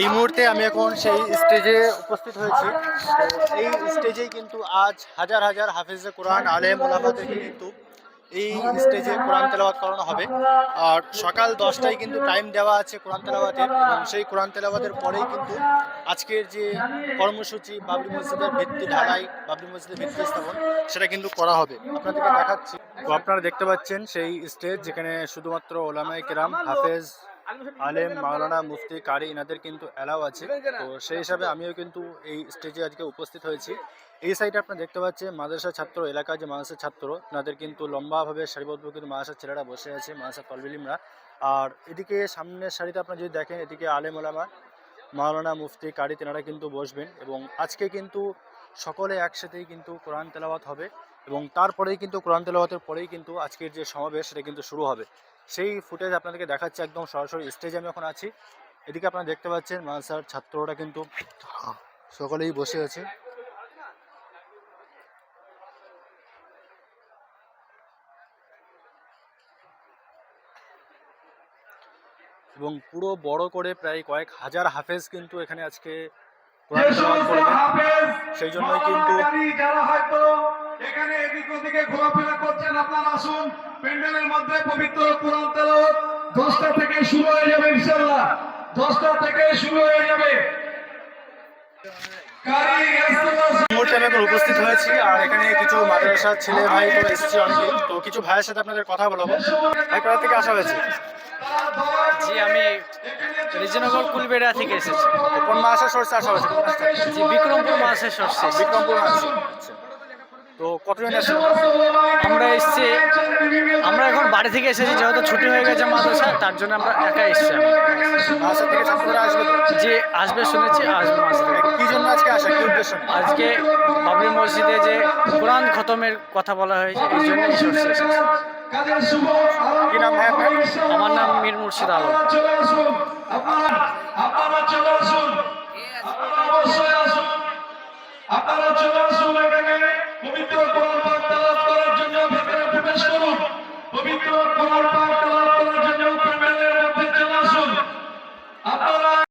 এই মুহূর্তে আমি এখন সেই স্টেজে উপস্থিত হয়েছি। এই স্টেজেই কিন্তু আজ হাজার হাজার হাফেজে কোরআন আলেম ওলামাদেরকে কিন্তু এই স্টেজে কোরআন তেলাওয়াত করানো হবে। আর সকাল দশটায় কিন্তু টাইম দেওয়া আছে কোরআন তেলাওয়াতের এবং সেই কোরআন তেলাওয়াতের পরেই কিন্তু আজকের যে কর্মসূচি বাবরি মসজিদের ভিত্তি ঢালাই, বাবরি মসজিদের ভিত্তি স্থাপন, সেটা কিন্তু করা হবে। আপনাদেরকে দেখাচ্ছি। তো আপনারা দেখতে পাচ্ছেন সেই স্টেজ যেখানে শুধুমাত্র ওলামাই কেরাম, হাফেজ আলেম মাওলানা মুফতি কারি ইনাদের কিন্তু অ্যালাউ আছে। তো সেই হিসাবে আমিও কিন্তু এই স্টেজে আজকে উপস্থিত হয়েছি। এই সাইডে আপনারা দেখতে পাচ্ছেন মাদ্রাসা ছাত্র এলাকার যে মাদ্রাসার ছাত্র তাদের কিন্তু লম্বাভাবে সারিবদ্ধ কিন্তু মাদ্রাসার ছেলেরা বসে আছে মাদ্রাসা তলবিলিমরা। আর এদিকে সামনের সারিতে আপনারা যদি দেখেন এদিকে আলেম ওলামা মাওলানা মুফতি কারি তেনারা কিন্তু বসবেন। এবং আজকে কিন্তু সকলে একসাথেই কিন্তু কোরআন তেলাওয়াত হবে। এবং তারপরেই কিন্তু কোরআন তেলাওয়াতের পরেই কিন্তু আজকের যে সমাবেশ সেটা কিন্তু শুরু হবে। সেই ফুটেজ আপনাদেরকে দেখাচ্ছে একদম সরাসরি স্টেজে আমি এখন আছি। এদিকে আপনারা দেখতে পাচ্ছেন মাদ্রাসার ছাত্ররা কিন্তু সকলেই বসে আছে। এবং পুরো বড় করে প্রায় কয়েক হাজার হাফেজ কিন্তু এখানে আজকে সেই জন্যই কিন্তু যারা হয়তো এখানে এদিক ওদিকে ঘোরাফেরা করছেন আপনারা আসুন। প্যান্ডেলের মধ্যে পবিত্র কোরআন তেলাওয়াত। দশটা থেকে শুরু হয়ে যাবে ইনশাআল্লাহ। দশটা থেকে শুরু হয়ে যাবে। মুহূর্তে আমি এখন উপস্থিত হয়েছি আর এখানে কিছু মাদ্রাসার ছেলে ভাই তো এসেছে অনেকে তো কিছু ভাইয়ের সাথে আপনাদের কথা বলব। ভাই কোথা থেকে আসা হয়েছে? জি আমি রিজনগর কুলবেড়া থেকে এসেছি। কোন মাসে সরষে আসা হয়েছে? জি বিক্রমপুর মাসে সরষে বিক্রমপুর মাসে। আচ্ছা। তো কতজন আসছে আমরা এসেছি আমরা এখন বাড়ি থেকে এসেছি যেহেতু ছুটি হয়ে গেছে মাদ্রাসা তার জন্য আমরা একা এসেছি আমি। থেকে ছাত্ররা আসবে যে আসবে শুনেছি আসবে থেকে। কি জন্য আজকে আসা? কি উদ্দেশ্য? আজকে বাবরি মসজিদে যে কোরআন খতমের কথা বলা হয়েছে এই জন্য কি নাম আমার নাম মীর মুর্শিদ আলম। চলে আসুন আপনারা আপনারা চলে